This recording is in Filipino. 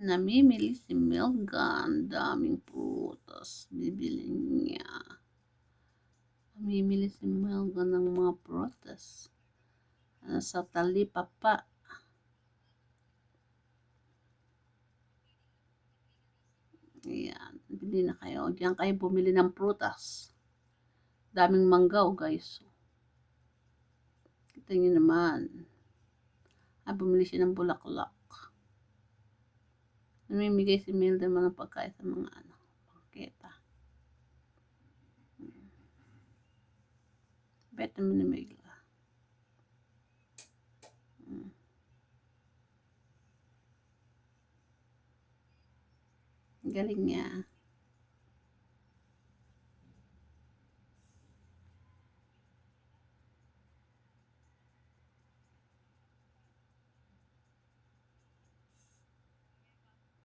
Namimili si Melga. Ang daming prutas. Bibili niya. Namimili si Melga ng mga prutas. Nasa talipapa. Ayan. Bili na kayo. Diyan kayo bumili ng prutas. Daming manggaw, guys. Kita niyo naman. Ah, bumili siya ng bulaklak. Namimigay si Milda mga pagkain sa mga ano, pangketa. Bet naman ni Milda. Hmm. Galing niya.